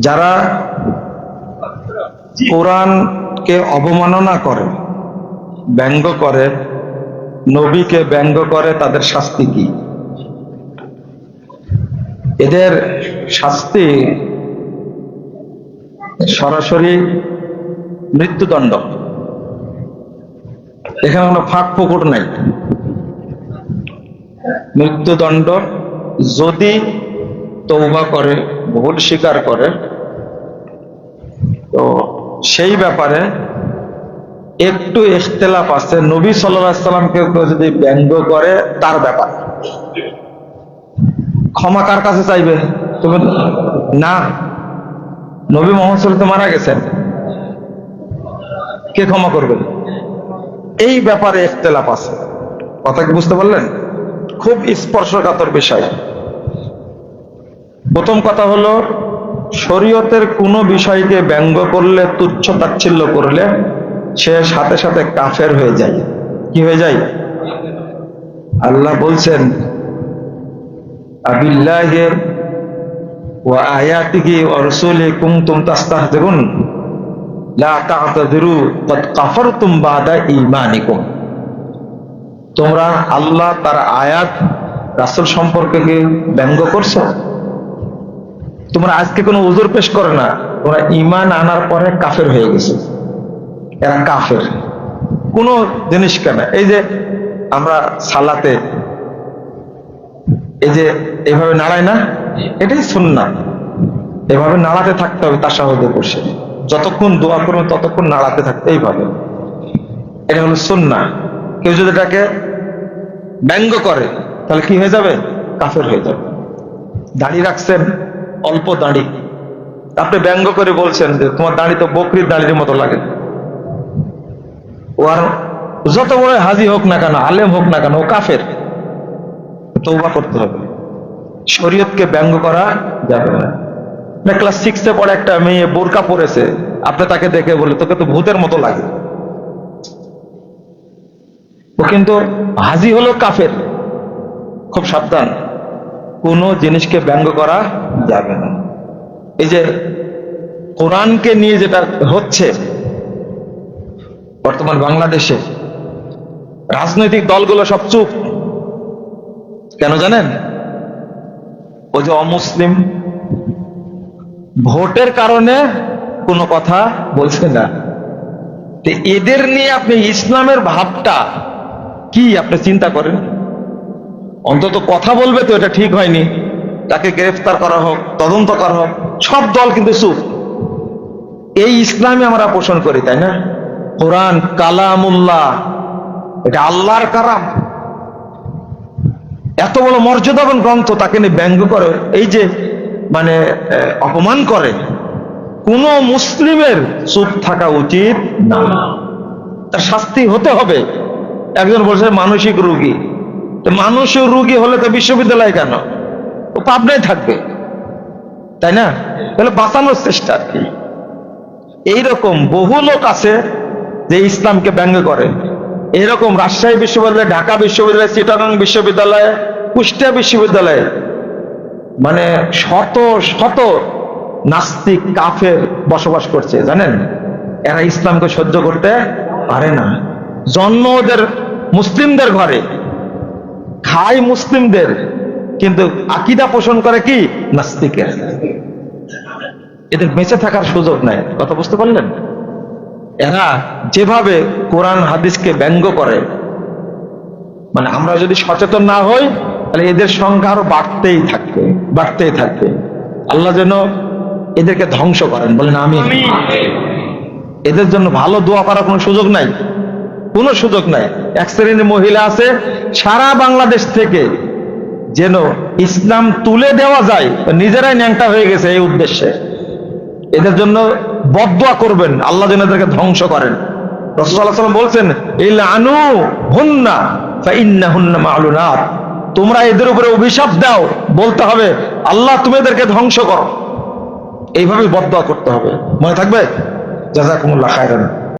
যারা কোরআনকে অবমাননা করে, ব্যঙ্গ করে, নবীকে ব্যঙ্গ করে, তাদের শাস্তি কি? এদের শাস্তি সরাসরি মৃত্যুদণ্ড। এখানে কোনো ফাঁক ফুকুর নাই। মৃত্যুদণ্ড যদি তৌবা করে ভুল স্বীকার করে। তো সেই ব্যাপারে একটু ইখতলাফ আছে। নবী সাল্লামকে কেউ যদি ব্যঙ্গ করে, তার ব্যাপার। ক্ষমা কার কাছে চাইবে? তুমি না। নবী মোহাম্মদ তো মারা গেছেন। কে ক্ষমা করবে? এই ব্যাপারে ইখতলাফ আছে। কথা কি বুঝতে পারলেন? খুব স্পর্শকাতর বিষয়। প্রথম কথা হলো, শরীয়তের কোনো বিষয়কে ব্যঙ্গ করলে, তুচ্ছ তাচ্ছিল্য করলে, সে সাথে সাথে কাফের হয়ে যায়। কি হয়ে যায়? আল্লাহ বলছেন তোমরা আল্লাহ তার আয়াত, রাসূল সম্পর্কে ব্যঙ্গ করছ? তোমরা আজকে কোনো উজুর পেশ করে না। তোমরা ইমান আনার পরে কাফের হয়ে গেছে। এরা কাফের। কোনো জিনিস কেন? এই যে আমরা সালাতে, এই যে এভাবে নাড়াই না, এটাই সুন্না এভাবে নাড়াতে থাকতে হবে তার সাহায্যে বসে যতক্ষণ দোয়া করবে ততক্ষণ নাড়াতে থাকতে এইভাবে। এটা হলো সুন্না কেউ যদি এটাকে ব্যঙ্গ করে, তাহলে কি হয়ে যাবে? কাফের হয়ে যাবে। দাঁড়িয়ে রাখছেন অল্প দাড়ি। আপনি ব্যঙ্গ করে বলছেন যে তোমার দাড়ি তো বকরির দাড়ির মতো লাগে। ও আর যত বড় হাজি হোক না কেন, আলেম হোক না কেন, ও কাফের। তৌবা করতে হবে। শরীয়তকে ব্যঙ্গ করা যাবে না। না ক্লাস সিক্সে পড়ে একটা মেয়ে বোরকা পরেছে, আপনি তাকে দেখে বলে তোকে তো ভূতের মতো লাগে। ও কিন্তু হাজি হলো কাফের। খুব সাবধান। কোন জিনিসকে ব্যঙ্গ করা যাবে না। এই যে কোরআনকে নিয়ে যেটা হচ্ছে, বর্তমান বাংলাদেশে রাজনৈতিক দলগুলো সব চুপ। কেন জানেন? ও যে অমুসলিম ভোটের কারণে কোনো কথা বলছে না। এদের নিয়ে আপনি ইসলামের ভাবটা কি আপনি চিন্তা করেন? অন্তত কথা বলবে তো এটা ঠিক হয়নি। তাকে গ্রেফতার করা হোক, তদন্ত করা হোক, সব দল কিন্তু চুপ। এই ইসলামে আমরা পোষণ করি, তাই না? কোরআন, কালামুল্লাহ, এটা আল্লাহর কারাম এত বড় মর্যাদাবান গ্রন্থ তাকে নিয়ে ব্যঙ্গ করে, এই যে মানে অপমান করে, কোন মুসলিমের চুপ থাকা উচিত না। তার শাস্তি হতে হবে। একজন বলছে, মানসিক রোগী। তো রুগী হলে তো বিশ্ববিদ্যালয় কেন? ও পাবনায় থাকবে। তাই না? তাহলে বাঁচানোর চেষ্টা আর কি। এইরকম বহু লোক আছে যে ইসলামকে ব্যঙ্গ করে। এরকম রাজশাহী বিশ্ববিদ্যালয়, ঢাকা বিশ্ববিদ্যালয়, চিটাগাং বিশ্ববিদ্যালয়, কুষ্টিয়া বিশ্ববিদ্যালয়ে মানে শত শত নাস্তিক কাফের বসবাস করছে, জানেন? এরা ইসলামকে সহ্য করতে পারে না। জন্ম ওদের মুসলিমদের ঘরে। খায় মুসলিমদের কিন্তু আকিদা পোষণ করে কি? নাস্তিকের। এদের বেঁচে থাকার সুযোগ নাই। কথা বুঝতে পারলেন? এরা যেভাবে কোরআন হাদিসকে ব্যঙ্গ করে মানে আমরা যদি সচেতন না হই তাহলে এদের সংখ্যা আরও বাড়তেই থাকবে বাড়তেই থাকবে। আল্লাহ যেন এদেরকে ধ্বংস করেন। বলেন আমি এদের জন্য ভালো দোয়া করার কোনো সুযোগ নাই? কোনো সুযোগ নাই। এক শ্রেণির মহিলা আছে, সারা বাংলাদেশ থেকে যেন ইসলাম তুলে দেওয়া যায়, নিজেরাই ন্যাংটা হয়ে গেছে এই উদ্দেশ্যে। এদের জন্য বদয়া করবেন, আল্লাহ যেন এদেরকে ধ্বংস করেন। রসুল্লাহাম বলছেন ইল আনু হুন্না ইন্না হুন্না মালুনাত। তোমরা এদের উপরে অভিশাপ দাও, বলতে হবে, আল্লাহ, তুমি এদেরকে ধ্বংস করো। এইভাবে বদয়া করতে হবে। মনে থাকবে? জাজাকুমুল্লাহ খায়রান।